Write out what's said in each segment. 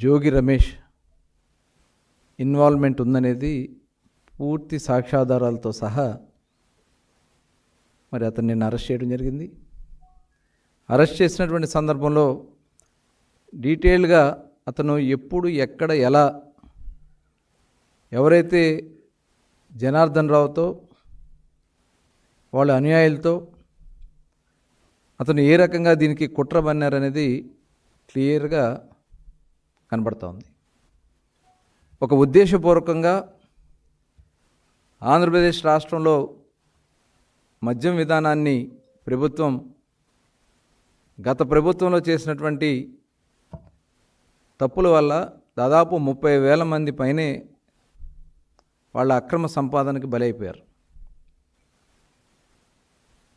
Jogi Ramesh involvement ఉందనేది పూర్తి సాక్ష్యాధారాలతో సహా మరి అతను నేను అరెస్ట్ చేయడం జరిగింది. అరెస్ట్ చేసినటువంటి సందర్భంలో డీటెయిల్గా అతను ఎప్పుడు ఎక్కడ ఎలా ఎవరైతే జనార్దన్ రావుతో వాళ్ళ అనుయాయులతో అతను ఏ రకంగా దీనికి కుట్ర పన్నారనేది క్లియర్గా కనబడుతోంది ఉంది ఒక ఉద్దేశపూర్వకంగా ఆంధ్రప్రదేశ్ రాష్ట్రంలో మద్యం విధానాన్ని ప్రభుత్వం గత ప్రభుత్వంలో చేసినటువంటి తప్పుల వల్ల దాదాపు ముప్పై వేల మంది పైనే వాళ్ళ అక్రమ సంపాదనకి బలైపోయారు.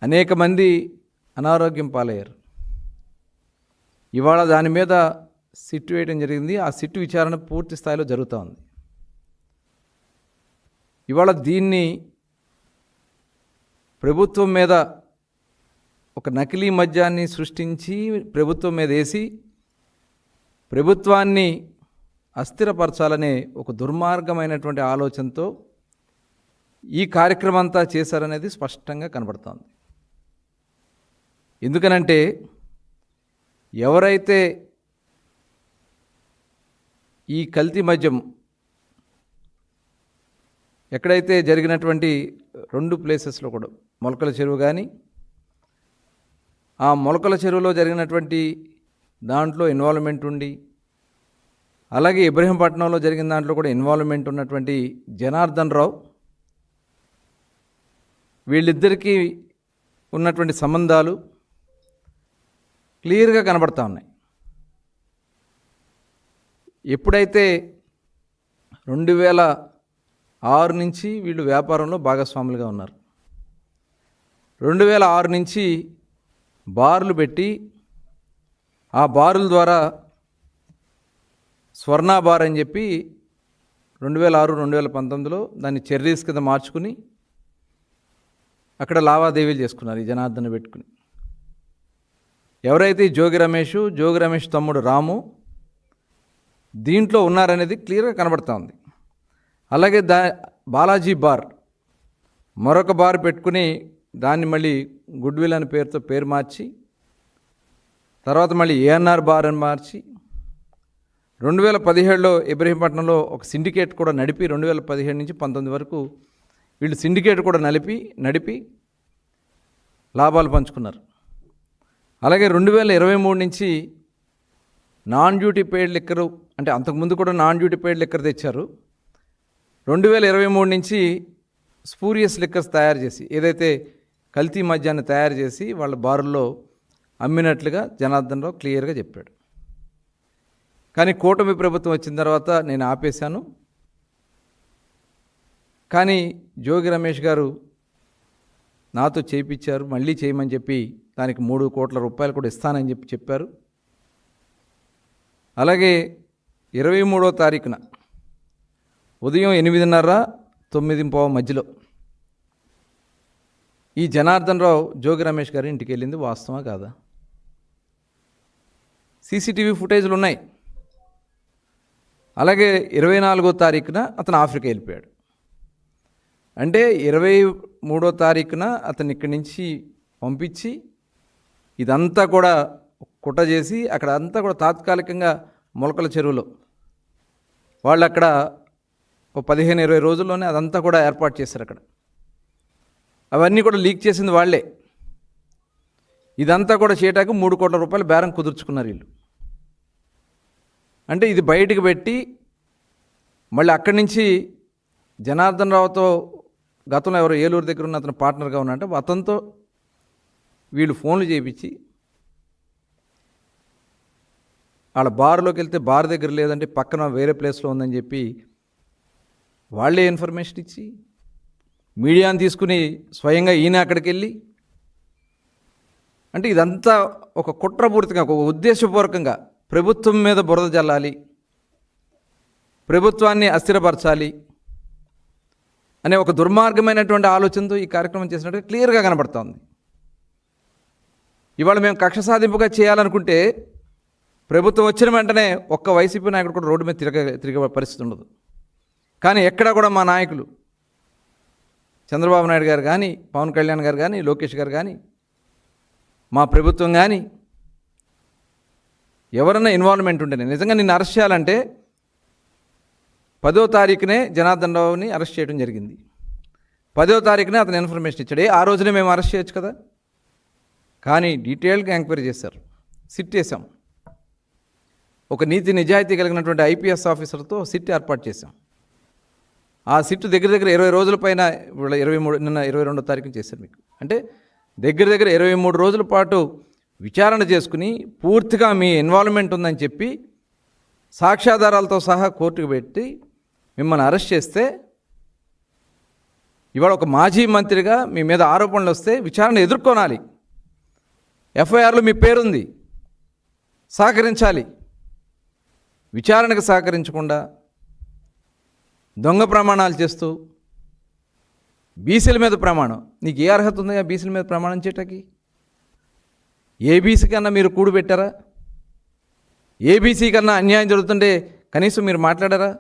అనేక మంది అనారోగ్యం పాలయ్యారు. ఇవాళ దాని మీద సిట్ వేయడం జరిగింది. ఆ సిట్ విచారణ పూర్తి స్థాయిలో జరుగుతూ ఉంది. ఇవాళ దీన్ని ప్రభుత్వం మీద ఒక నకిలీ మద్యాన్ని సృష్టించి ప్రభుత్వం మీద వేసి ప్రభుత్వాన్ని అస్థిరపరచాలనే ఒక దుర్మార్గమైనటువంటి ఆలోచనతో ఈ కార్యక్రమం అంతా చేశారనేది స్పష్టంగా కనబడుతోంది. ఎందుకనంటే ఎవరైతే ఈ కల్తీ మద్యం ఎక్కడైతే జరిగినటువంటి రెండు ప్లేసెస్లో కూడా మొలకల చెరువు కానీ ఆ మొలకల చెరువులో జరిగినటువంటి దాంట్లో ఇన్వాల్వ్మెంట్ ఉండి అలాగే ఇబ్రహీంపట్నంలో జరిగిన దాంట్లో కూడా ఇన్వాల్వ్మెంట్ ఉన్నటువంటి జనార్దన్ రావు వీళ్ళిద్దరికీ ఉన్నటువంటి సంబంధాలు క్లియర్గా కనబడతా ఉన్నాయి. ఎప్పుడైతే రెండు వేల ఆరు నుంచి వీళ్ళు వ్యాపారంలో భాగస్వాములుగా ఉన్నారు. రెండు వేల ఆరు నుంచి బార్లు పెట్టి ఆ బారుల ద్వారా స్వర్ణ బార్ అని చెప్పి రెండు వేల ఆరు రెండు వేల పంతొమ్మిదిలో దాన్ని చెర్రీస్ కింద మార్చుకుని అక్కడ లావాదేవీలు చేసుకున్నారు ఈ జనార్దన్ పెట్టుకుని. ఎవరైతే జోగి రమేష్ జోగి రమేష్ తమ్ముడు రాము దీంట్లో ఉన్నారనేది క్లియర్గా కనబడుతూ ఉంది అలాగే దా బాలాజీ బార్ మరొక బార్ పెట్టుకుని దాన్ని మళ్ళీ గుడ్విల్ అనే పేరుతో పేరు మార్చి తర్వాత మళ్ళీ ఏఎన్ఆర్ బార్ అని మార్చి రెండు వేల పదిహేడులో ఇబ్రహీంపట్నంలో ఒక సిండికేట్ కూడా నడిపి రెండు వేల పదిహేడు నుంచి పంతొమ్మిది వరకు వీళ్ళు సిండికేట్ కూడా నలిపి నడిపి లాభాలు పంచుకున్నారు. అలాగే రెండు వేల ఇరవై మూడు నుంచి నాన్ డ్యూటీ పెయిడ్ లిక్కరు అంటే అంతకుముందు కూడా నాన్ డ్యూటీ పెయిడ్ లిక్కర్ తెచ్చారు. రెండు వేల ఇరవై మూడు నుంచి స్పూరియస్ లిక్కర్స్ తయారు చేసి ఏదైతే కల్తీ మద్యాన్ని తయారు చేసి వాళ్ళ బారుల్లో అమ్మినట్లుగా జనార్దన్ రావు క్లియర్గా చెప్పాడు. కానీ కూటమి ప్రభుత్వం వచ్చిన తర్వాత నేను ఆపేశాను. కానీ జోగి రమేష్ గారు నాతో చేయించారు మళ్ళీ చేయమని చెప్పి దానికి మూడు కోట్ల రూపాయలు కూడా ఇస్తానని చెప్పి చెప్పారు. అలాగే ఇరవై మూడో తారీఖున ఉదయం ఎనిమిదిన్నర తొమ్మిది పావు మధ్యలో ఈ జనార్దన్ రావు జోగి రమేష్ గారి ఇంటికి వెళ్ళింది వాస్తవా కాదా? సీసీటీవీ ఫుటేజ్లు ఉన్నాయి. అలాగే ఇరవై నాలుగో తారీఖున అతను ఆఫ్రికా వెళ్ళిపోయాడు. అంటే ఇరవై మూడో తారీఖున అతను ఇక్కడి నుంచి పంపించి ఇదంతా కూడా కుట్ర చేసి అక్కడ అంతా కూడా తాత్కాలికంగా మొలకల చెరువులో వాళ్ళు అక్కడ ఒక పదిహేను ఇరవై రోజుల్లోనే అదంతా కూడా ఏర్పాటు చేశారు అక్కడ. అవన్నీ కూడా లీక్ చేసింది వాళ్ళే. ఇదంతా కూడా చేయటానికి మూడు కోట్ల రూపాయలు బేరం కుదుర్చుకున్నారు వీళ్ళు. అంటే ఇది బయటకు పెట్టి మళ్ళీ అక్కడి నుంచి జనార్దన్ రావుతో గతంలో ఎవరో ఏలూరు దగ్గర ఉన్న అతను పార్ట్నర్గా ఉన్నట్టు అతనితో వీళ్ళు ఫోన్లు చేయించి వాళ్ళ బార్లోకి వెళ్తే బార్ దగ్గర లేదంటే పక్కన వేరే ప్లేస్లో ఉందని చెప్పి వాళ్ళే ఇన్ఫర్మేషన్ ఇచ్చి మీడియాని తీసుకుని స్వయంగా ఈయన అక్కడికి వెళ్ళి అంటే ఇదంతా ఒక కుట్రపూరితంగా ఒక ఉద్దేశపూర్వకంగా ప్రభుత్వం మీద బురద జల్లాలి ప్రభుత్వాన్ని అస్థిరపరచాలి అనే ఒక దుర్మార్గమైనటువంటి ఆలోచనతో ఈ కార్యక్రమం చేసినట్టు క్లియర్గా కనబడుతోంది ఇవాళ మేము కక్ష సాధింపుగా చేయాలనుకుంటే ప్రభుత్వం వచ్చిన వెంటనే ఒక్క వైసీపీ నాయకుడు కూడా రోడ్డు మీద తిరగ తిరిగే పరిస్థితి ఉండదు. కానీ ఎక్కడా కూడా మా నాయకులు చంద్రబాబు నాయుడు గారు కానీ పవన్ కళ్యాణ్ గారు కానీ లోకేష్ గారు కానీ మా ప్రభుత్వం కానీ ఎవరన్నా ఇన్వాల్వ్మెంట్ ఉంటేనే నిజంగా నిన్ను అరెస్ట్ చేయాలంటే పదో తారీఖునే జనార్దన్ రావుని అరెస్ట్ చేయడం జరిగింది. పదో తారీఖునే అతను ఇన్ఫర్మేషన్ ఇచ్చాడు. ఆ రోజునే మేము అరెస్ట్ చేయొచ్చు కదా? కానీ డీటెయిల్గా ఎంక్వైరీ చేశారు. సిట్ వేసాం ఒక నీతి నిజాయితీ కలిగినటువంటి ఐపీఎస్ ఆఫీసర్తో సిట్ ఏర్పాటు చేశాం. ఆ సిట్ దగ్గర దగ్గర ఇరవై రోజుల పైన ఇరవై మూడు నిన్న ఇరవై రెండో తారీఖున చేశారు మీకు. అంటే దగ్గర దగ్గర ఇరవై మూడు రోజుల పాటు విచారణ చేసుకుని పూర్తిగా మీ ఇన్వాల్వ్మెంట్ ఉందని చెప్పి సాక్ష్యాధారాలతో సహా కోర్టుకు పెట్టి మిమ్మల్ని అరెస్ట్ చేస్తే ఇవాళ ఒక మాజీ మంత్రిగా మీ మీద ఆరోపణలు వస్తే విచారణ ఎదుర్కొనాలి. ఎఫ్ఐఆర్లో మీ పేరుంది. సహకరించాలి. విచారణకు సహకరించకుండా దొంగ ప్రమాణాలు చేస్తూ బీసీల మీద ప్రమాణం. నీకు ఏ అర్హత ఉందా బీసీల మీద ప్రమాణం చేయటానికి? ఏబీసీ కన్నా మీరు కూడు పెట్టారా? ఏబీసీ కన్నా అన్యాయం జరుగుతుంటే కనీసం మీరు మాట్లాడారా?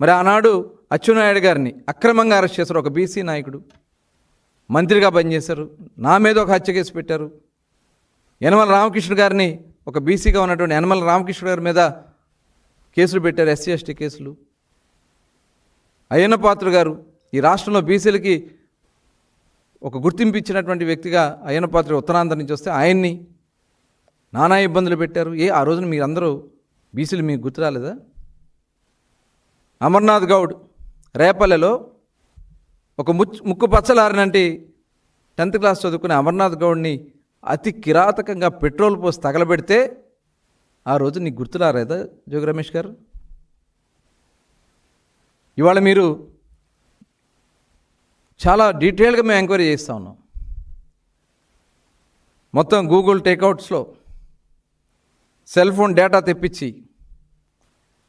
మరి ఆనాడు అచ్చెన్నాయుడు గారిని అక్రమంగా అరెస్ట్ చేశారు ఒక బీసీ నాయకుడు. మంత్రిగా పనిచేశారు. నా మీద ఒక హత్య కేసు పెట్టారు. యనమల రామకృష్ణ గారిని ఒక బీసీగా ఉన్నటువంటి యనమల రామకృష్ణ గారి మీద కేసులు పెట్టారు ఎస్సీ ఎస్టీ కేసులు. అయ్యన్న పాత్ర గారు ఈ రాష్ట్రంలో బీసీలకి ఒక గుర్తింపు ఇచ్చినటువంటి వ్యక్తిగా అయ్యన్న పాత్ర ఉత్తరాంధ్ర నుంచి వస్తే ఆయన్ని నానా ఇబ్బందులు పెట్టారు. ఏ ఆ రోజున మీరందరూ బీసీలు మీకు గుర్తు రాలేదా? అమర్నాథ్ గౌడ్ రేపల్లెలో ఒక ముచ్చు ముక్కు పచ్చలారినంటి టెన్త్ క్లాస్ చదువుకునే అమర్నాథ్ గౌడ్ని అతి కిరాతకంగా పెట్రోల్ పోసి తగలబెడితే ఆ రోజు నీకు గుర్తులారేదా జోగి రమేష్ గారు? ఇవాళ మీరు చాలా డీటెయిల్గా మేము ఎంక్వైరీ చేస్తూ ఉన్నాం. మొత్తం గూగుల్ టేక్అవుట్స్లో సెల్ ఫోన్ డేటా తెప్పించి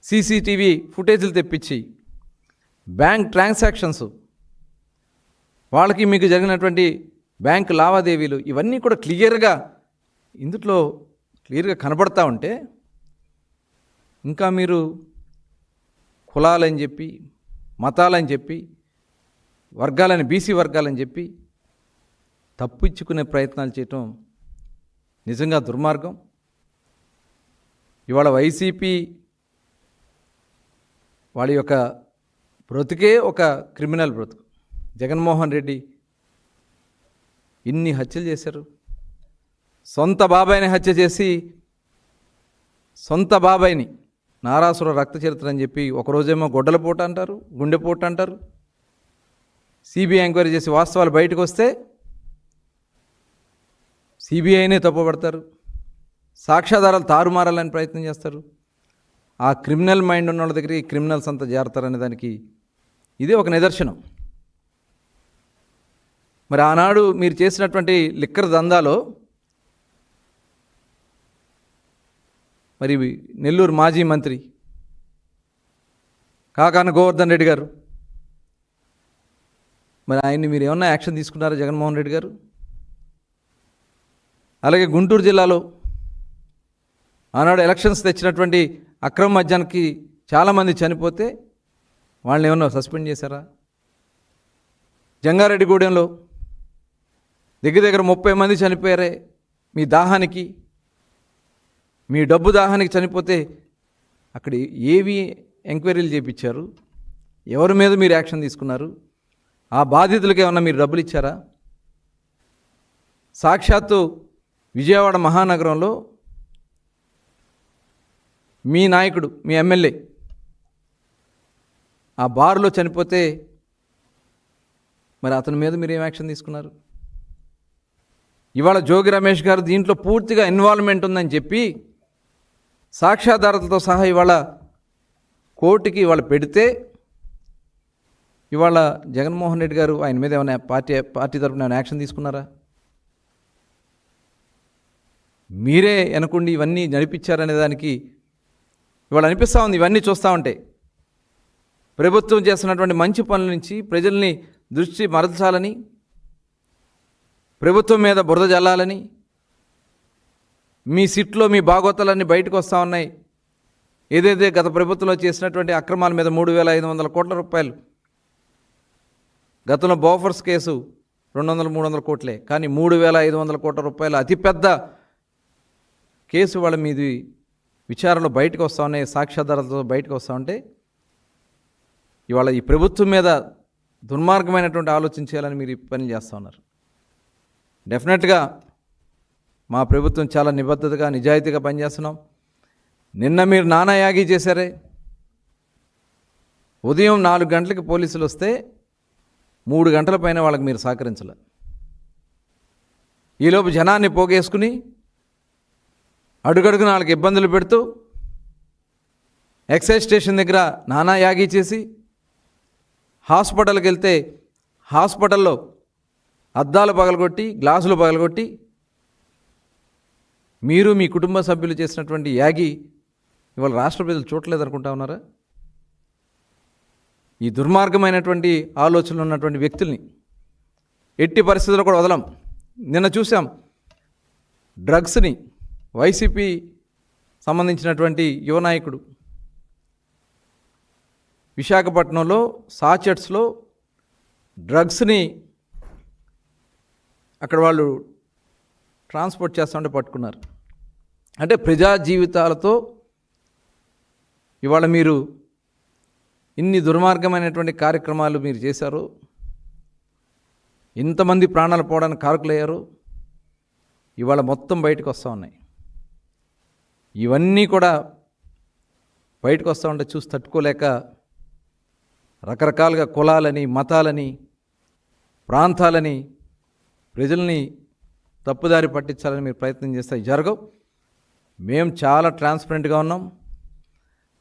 సీసీటీవీ ఫుటేజ్లు తెప్పించి బ్యాంక్ ట్రాన్సాక్షన్స్ వాళ్ళకి మీకు జరిగినటువంటి బ్యాంకు లావాదేవీలు ఇవన్నీ కూడా క్లియర్గా ఇందులో క్లియర్గా కనబడతా ఉంటే ఇంకా మీరు కులాలని చెప్పి మతాలని చెప్పి వర్గాలని బీసీ వర్గాలని చెప్పి తప్పించుకునే ప్రయత్నాలు చేయటం నిజంగా దుర్మార్గం. ఇవాళ వైసీపీ వాళ్ళ యొక్క బ్రతుకే ఒక క్రిమినల్ బ్రతుకు. జగన్మోహన్ రెడ్డి ఇన్ని హత్యలు చేశారు. సొంత బాబాయిని హత్య చేసి సొంత బాబాయిని నారాసుర రక్త చరిత్ర అని చెప్పి ఒకరోజేమో గొడ్డలపోట అంటారు గుండెపోటు అంటారు. సిబిఐ ఎంక్వైరీ చేసి వాస్తవాలు బయటకు వస్తే సిబిఐనే తప్పుపడతారు. సాక్ష్యాధారాలు తారుమారాలని ప్రయత్నం చేస్తారు. ఆ క్రిమినల్ మైండ్ ఉన్న వాళ్ళ దగ్గరికి క్రిమినల్స్ అంతా జారుతారనే దానికి ఇది ఒక నిదర్శనం. మరి ఆనాడు మీరు చేసినటువంటి లిక్కర్ దందాలో మరి నెల్లూరు మాజీ మంత్రి కాకాన గోవర్ధన్ రెడ్డి గారు. మరి ఆయన్ని మీరు ఏమన్నా యాక్షన్ తీసుకున్నారా జగన్మోహన్ రెడ్డి గారు? అలాగే గుంటూరు జిల్లాలో ఆనాడు ఎలక్షన్స్ తెచ్చినటువంటి అక్రమ మద్యానికి చాలామంది చనిపోతే వాళ్ళని ఏమన్నా సస్పెండ్ చేశారా? జంగారెడ్డిగూడెంలో దగ్గర దగ్గర ముప్పై మంది చనిపోయారే మీ దాహానికి. మీ డబ్బు దాహానికి చనిపోతే అక్కడ ఏవి ఎంక్వైరీలు చేపించారు? ఎవరి మీద మీరు యాక్షన్ తీసుకున్నారు? ఆ బాధితులకు ఏమన్నా మీరు డబ్బులు ఇచ్చారా? సాక్షాత్తు విజయవాడ మహానగరంలో మీ నాయకుడు మీ ఎమ్మెల్యే ఆ బారులో చనిపోతే మరి అతని మీద మీరు ఏం యాక్షన్ తీసుకున్నారు? ఇవాళ జోగి రమేష్ గారు దీంట్లో పూర్తిగా ఇన్వాల్వ్మెంట్ ఉందని చెప్పి సాక్ష్యాధారతలతో సహా ఇవాళ కోర్టుకి ఇవాళ పెడితే ఇవాళ జగన్మోహన్ రెడ్డి గారు ఆయన మీద ఏమైనా పార్టీ పార్టీ తరఫున ఏమైనా యాక్షన్ తీసుకున్నారా? మీరే అనుకోండి ఇవన్నీ నడిపించారనే దానికి ఇవాళ అనిపిస్తూ ఉంది ఇవన్నీ చూస్తూ ఉంటే. ప్రభుత్వం చేస్తున్నటువంటి మంచి పనుల నుంచి ప్రజల్ని దృష్టి మరల్చాలని ప్రభుత్వం మీద బురద జల్లాలని మీ సిట్లో మీ బాగోతాలన్నీ బయటకు వస్తూ ఉన్నాయి. ఏదైతే గత ప్రభుత్వంలో చేసినటువంటి అక్రమాల మీద మూడు వేల ఐదు వందల కోట్ల రూపాయలు గతంలో బోఫర్స్ కేసు రెండు వందల మూడు వందల కోట్లే కానీ మూడు వేల ఐదు వందల కోట్ల రూపాయల అతిపెద్ద కేసు వాళ్ళ మీది విచారణలో బయటకు వస్తూ ఉన్నాయి సాక్ష్యాధారాలతో బయటకు వస్తూ ఉంటే ఇవాళ ఈ ప్రభుత్వం మీద దుర్మార్గమైనటువంటి ఆలోచన చేయాలని మీరు ఈ పని చేస్తూ ఉన్నారు. డెఫినెట్గా మా ప్రభుత్వం చాలా నిబద్ధతగా నిజాయితీగా పనిచేస్తున్నాం. నిన్న మీరు నానా యాగి చేశారే. ఉదయం నాలుగు గంటలకి పోలీసులు వస్తే మూడు గంటల పైన వాళ్ళకి మీరు సహకరించలే. ఈలోపు జనాన్ని పోగేసుకుని అడుగడుగు నాలుగు ఇబ్బందులు పెడుతూ ఎక్సైజ్ స్టేషన్ దగ్గర నానా యాగి చేసి హాస్పిటల్కి వెళ్తే హాస్పిటల్లో అద్దాలు పగలగొట్టి గ్లాసులు పగలగొట్టి మీరు మీ కుటుంబ సభ్యులు చేసినటువంటి యాగి ఇవాళ రాష్ట్ర ప్రజలు చూడలేదు అనుకుంటా ఉన్నారా? ఈ దుర్మార్గమైనటువంటి ఆలోచనలు ఉన్నటువంటి వ్యక్తుల్ని ఎట్టి పరిస్థితుల్లో కూడా వదలం. నిన్న చూసాం డ్రగ్స్ని వైసీపీ సంబంధించినటువంటి యువ నాయకుడు విశాఖపట్నంలో సాచెట్స్లో డ్రగ్స్ని అక్కడ వాళ్ళు ట్రాన్స్పోర్ట్ చేస్తామంటే పట్టుకున్నారు. అంటే ప్రజా జీవితాలతో ఇవాళ మీరు ఇన్ని దుర్మార్గమైనటువంటి కార్యక్రమాలు మీరు చేశారు. ఇంతమంది ప్రాణాలు పోవడానికి కారకులయ్యారు. ఇవాళ మొత్తం బయటకు వస్తూ ఉన్నాయి. ఇవన్నీ కూడా బయటకు వస్తూ ఉంటే చూసి తట్టుకోలేక రకరకాలుగా కులాలని మతాలని ప్రాంతాలని ప్రజల్ని తప్పుదారి పట్టించాలని మీరు ప్రయత్నం చేస్తే జరగవు. మేము చాలా ట్రాన్స్పరెంట్గా ఉన్నాం.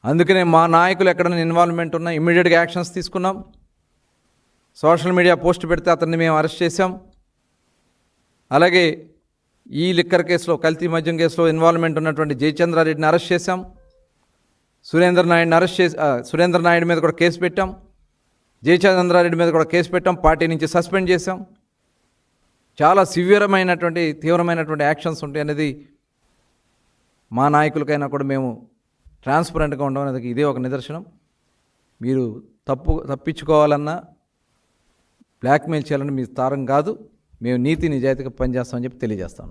అందుకనే మా నాయకులు ఎక్కడైనా ఇన్వాల్వ్మెంట్ ఉన్నా ఇమ్మీడియట్గా యాక్షన్స్ తీసుకున్నాం. సోషల్ మీడియా పోస్ట్ పెడితే అతన్ని మేము అరెస్ట్ చేశాం. అలాగే ఈ లిక్కర్ కేసులో కల్తీ మద్యం కేసులో ఇన్వాల్వ్మెంట్ ఉన్నటువంటి జయచంద్రారెడ్డిని అరెస్ట్ చేశాం. సురేంద్ర నాయుడిని అరెస్ట్ చేసి సురేంద్ర నాయుడు మీద కూడా కేసు పెట్టాం. జయచంద్రారెడ్డి మీద కూడా కేసు పెట్టాం. పార్టీ నుంచి సస్పెండ్ చేశాం. చాలా సివియరమైనటువంటి తీవ్రమైనటువంటి యాక్షన్స్ ఉంటాయి అనేది మా నాయకులకైనా కూడా మేము ట్రాన్స్పరెంట్గా ఉండడం అనేది ఇదే ఒక నిదర్శనం. మీరు తప్పు తప్పించుకోవాలన్నా బ్లాక్మెయిల్ చేయాలని మీ తారం కాదు. మేము నీతి నిజాయితీగా పనిచేస్తామని చెప్పి తెలియజేస్తాం